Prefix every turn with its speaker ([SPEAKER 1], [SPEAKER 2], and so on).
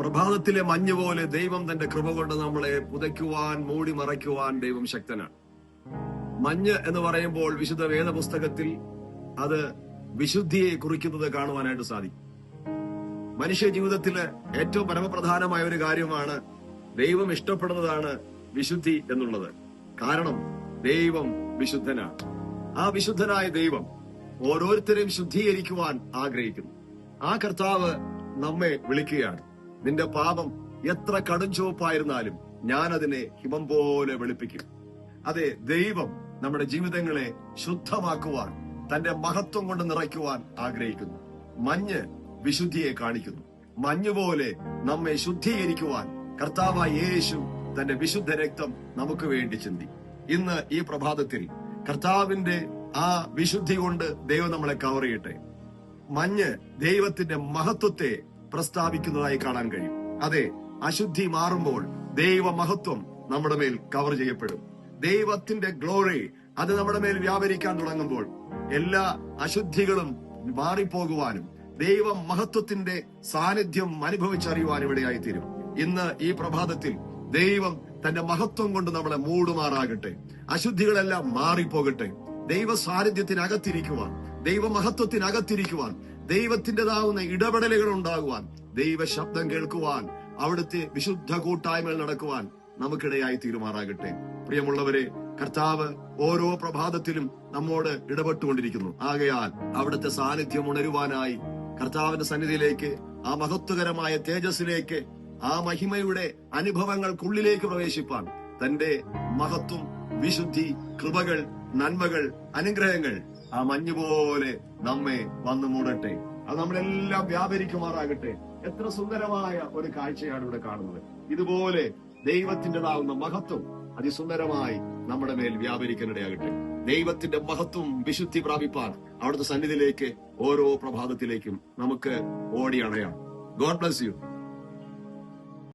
[SPEAKER 1] പ്രഭാതത്തിലെ മഞ്ഞ് പോലെ ദൈവം തന്റെ കൃപ കൊണ്ട് നമ്മളെ പുതയ്ക്കുവാൻ മൂടി മറയ്ക്കുവാൻ ദൈവം ശക്തനാണ്. മഞ്ഞ് എന്ന് പറയുമ്പോൾ വിശുദ്ധ വേദപുസ്തകത്തിൽ അത് വിശുദ്ധിയെ കുറിക്കുന്നത് കാണുവാനായിട്ട് സാധിക്കും. മനുഷ്യ ജീവിതത്തിൽ ഏറ്റവും പരമപ്രധാനമായ ഒരു കാര്യമാണ് ദൈവം ഇഷ്ടപ്പെടുന്നതാണ് വിശുദ്ധി എന്നുള്ളത്. കാരണം ദൈവം വിശുദ്ധനാണ്. ആ വിശുദ്ധനായ ദൈവം ഓരോരുത്തരെയും ശുദ്ധീകരിക്കുവാൻ ആഗ്രഹിക്കുന്നു. ആ കർത്താവ് നമ്മെ വിളിക്കുകയാണ്. നിന്റെ പാപം എത്ര കടും ചുവപ്പായിരുന്നാലും ഞാൻ അതിനെ ഹിമം പോലെ വെളുപ്പിക്കും. അതെ ദൈവം നമ്മുടെ ജീവിതങ്ങളെ ശുദ്ധമാക്കുവാൻ തന്റെ മഹത്വം കൊണ്ട് നിറയ്ക്കുവാൻ ആഗ്രഹിക്കുന്നു. മഞ്ഞ് വിശുദ്ധിയെ കാണിക്കുന്നു. മഞ്ഞ് പോലെ നമ്മെ ശുദ്ധീകരിക്കുവാൻ കർത്താവായ യേശു തന്റെ വിശുദ്ധ രക്തം നമുക്ക് വേണ്ടി ചിന്തി. ഇന്ന് ഈ പ്രഭാതത്തിൽ കർത്താവിന്റെ ആ വിശുദ്ധി കൊണ്ട് ദൈവം നമ്മളെ കവർ ചെയ്യട്ടെ മഞ്ഞ് ദൈവത്തിന്റെ മഹത്വത്തെ പ്രസ്താവിക്കുന്നതായി കാണാൻ കഴിയും. അതെ അശുദ്ധി മാറുമ്പോൾ ദൈവ മഹത്വം നമ്മുടെ മേൽ കവർ ചെയ്യപ്പെടും. ദൈവത്തിന്റെ ഗ്ലോറി അത് നമ്മുടെ മേൽ വ്യാപരിക്കാൻ തുടങ്ങുമ്പോൾ എല്ലാ അശുദ്ധികളും മാറിപ്പോകുവാനും ദൈവ മഹത്വത്തിന്റെ സാന്നിധ്യം അനുഭവിച്ചറിയുവാനും ഇടയായി തീരും ഇന്ന് ഈ പ്രഭാതത്തിൽ ദൈവം തന്റെ മഹത്വം കൊണ്ട് നമ്മളെ മൂടുമാറാകട്ടെ. അശുദ്ധികളെല്ലാം മാറിപ്പോകട്ടെ. ദൈവ സാന്നിധ്യത്തിനകത്തിരിക്കുവാൻ ദൈവ മഹത്വത്തിനകത്തിരിക്കുവാൻ ദൈവത്തിന്റെതാവുന്ന ഇടപെടലുകൾ ഉണ്ടാകുവാൻ ദൈവ ശബ്ദം കേൾക്കുവാൻ അവിടുത്തെ വിശുദ്ധ കൂട്ടായ്മകൾ നടക്കുവാൻ നമുക്കിടയായി തീരുമാറാകട്ടെ. പ്രിയമുള്ളവരെ കർത്താവ് ഓരോ പ്രഭാതത്തിലും നമ്മോട് ഇടപെട്ടുകൊണ്ടിരിക്കുന്നു. ആകയാൽ അവിടുത്തെ സാന്നിധ്യം ഉണരുവാനായി കർത്താവിന്റെ സന്നിധിയിലേക്ക് ആ മഹത്വകരമായ തേജസ്സിലേക്ക് ആ മഹിമയുടെ അനുഭവങ്ങൾക്കുള്ളിലേക്ക് പ്രവേശിപ്പാൻ തന്റെ മഹത്വം വിശുദ്ധി കൃപകൾ നന്മകൾ അനുഗ്രഹങ്ങൾ ആ മഞ്ഞ് പോലെ നമ്മെ വന്നു മൂടട്ടെ. അത് നമ്മളെല്ലാം വ്യാപരിക്കുമാറാകട്ടെ. എത്ര സുന്ദരമായ ഒരു കാഴ്ചയാണ് ഇവിടെ കാണുന്നത്. ഇതുപോലെ ദൈവത്തിന്റെതാവുന്ന മഹത്വം അതിസുന്ദരമായി നമ്മുടെ മേൽ വ്യാപരിക്കാനിടയാകട്ടെ. ദൈവത്തിന്റെ മഹത്വം വിശുദ്ധി പ്രാപിപ്പാൻ അവിടുത്തെ സന്നിധിയിലേക്ക് ഓരോ പ്രഭാതത്തിലേക്കും നമുക്ക് ഓടി അണയാം. God bless you